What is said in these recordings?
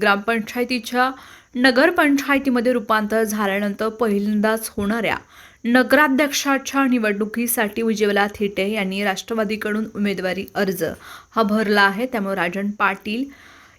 ग्रामपंचायतीच्या नगरपंचायतीमध्ये रूपांतर झाल्यानंतर पहिल्यांदाच होणाऱ्या नगराध्यक्षाच्या निवडणुकीसाठी उज्ज्वला थिटे यांनी राष्ट्रवादीकडून उमेदवारी अर्ज हा भरला आहे. त्यामुळे राजन पाटील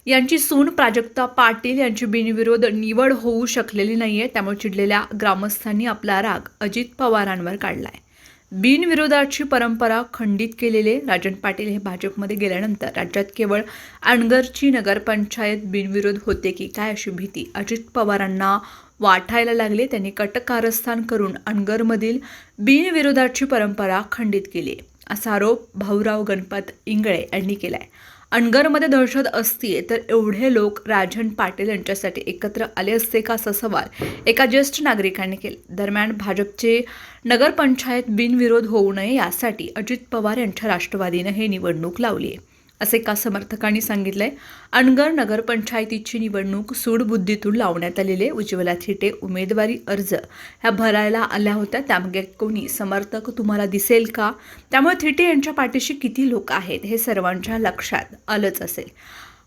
यांची सून प्राजक्ता पाटील यांची बिनविरोध निवड होऊ शकलेली नाही आहे त्यामुळे चिडलेल्या ग्रामस्थांनी आपला राग अजित पवारांवर काढला आहे बिनविरोधाची परंपरा खंडित केलेले राजन पाटील हे भाजपमध्ये गेल्यानंतर राज्यात केवळ अणगरची नगरपंचायत बिनविरोध होते की काय अशी भीती? अजित पवारांना वाटायला लागले. त्यांनी कटकारस्थान करून अणगरमधील बिनविरोधाची परंपरा खंडित केली. असा आरोप भाऊराव गणपत इंगळे यांनी केला आहे अणगरमध्ये दहशत असते तर एवढे लोक राजन पाटील यांच्यासाठी एकत्र आले असते का असा सवाल एका ज्येष्ठ नागरिकांनी केला. दरम्यान भाजपचे नगरपंचायत बिनविरोध होऊ नये यासाठी अजित पवार यांच्या राष्ट्रवादीनं हे निवडणूक लावली आहे असे का समर्थकांनी सांगितलं आहे अणगर नगरपंचायतीची निवडणूक सूडबुद्धीतून लावण्यात आलेले उज्ज्वला थिटे उमेदवारी अर्ज. ह्या भरायला आल्या होत्या त्यामागे कोणी समर्थक तुम्हाला दिसेल का? त्यामुळे थिटे यांच्या पाठीशी किती लोक आहेत हे सर्वांच्या लक्षात आलंच असेल.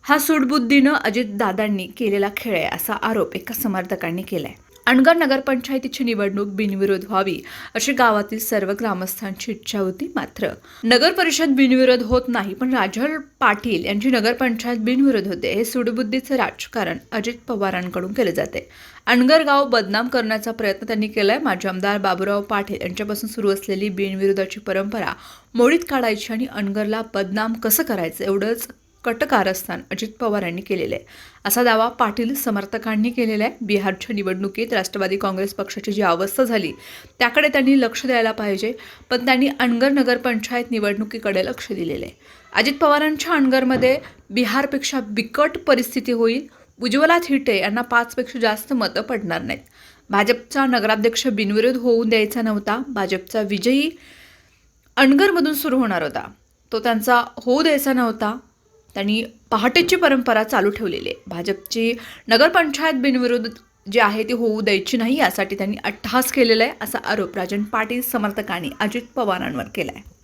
हा सूडबुद्धीनं अजितदादांनी केलेला खेळ आहे असा आरोप एका समर्थकांनी केला आहे अणगर नगरपंचायतीची निवडणूक बिनविरोध व्हावी अशी गावातील सर्व ग्रामस्थांची इच्छा होती मात्र. नगर परिषद बिनविरोध होत नाही पण राजल पाटील यांची नगरपंचायत बिनविरोध होते हे सुडबुद्धीचं राजकारण अजित पवारांकडून केले जाते. अणगर गाव बदनाम करण्याचा प्रयत्न त्यांनी केलाय. माजी आमदार बाबूराव पाटील यांच्यापासून सुरू असलेली बिनविरोधाची परंपरा मोडीत काढायची आणि अणगरला बदनाम कसं करायचं एवढंच कटकारस्थान अजित पवार यांनी केलेलं आहे. असा दावा पाटील समर्थकांनी केलेला आहे. बिहारच्या निवडणुकीत राष्ट्रवादी काँग्रेस पक्षाची जी अवस्था झाली त्याकडे त्यांनी लक्ष द्यायला पाहिजे पण त्यांनी अणगर नगरपंचायत निवडणुकीकडे लक्ष दिलेलं आहे. अजित पवारांच्या अणगरमध्ये बिहारपेक्षा बिकट परिस्थिती होईल. उज्ज्वला थिटे यांना पाचपेक्षा जास्त मतं पडणार नाहीत. भाजपचा नगराध्यक्ष बिनविरोध होऊ द्यायचा नव्हता. भाजपचा विजयी अणगरमधून सुरू होणार होता. तो त्यांचा होऊ द्यायचा नव्हता. त्यांनी पहाटेची परंपरा चालू ठेवलेली आहे. भाजपची नगरपंचायत बिनविरोध जे आहे ती होऊ द्यायची नाही यासाठी त्यांनी अट्टहास केलेला आहे असा आरोप राजन पाटील समर्थकांनी अजित पवारांवर केला आहे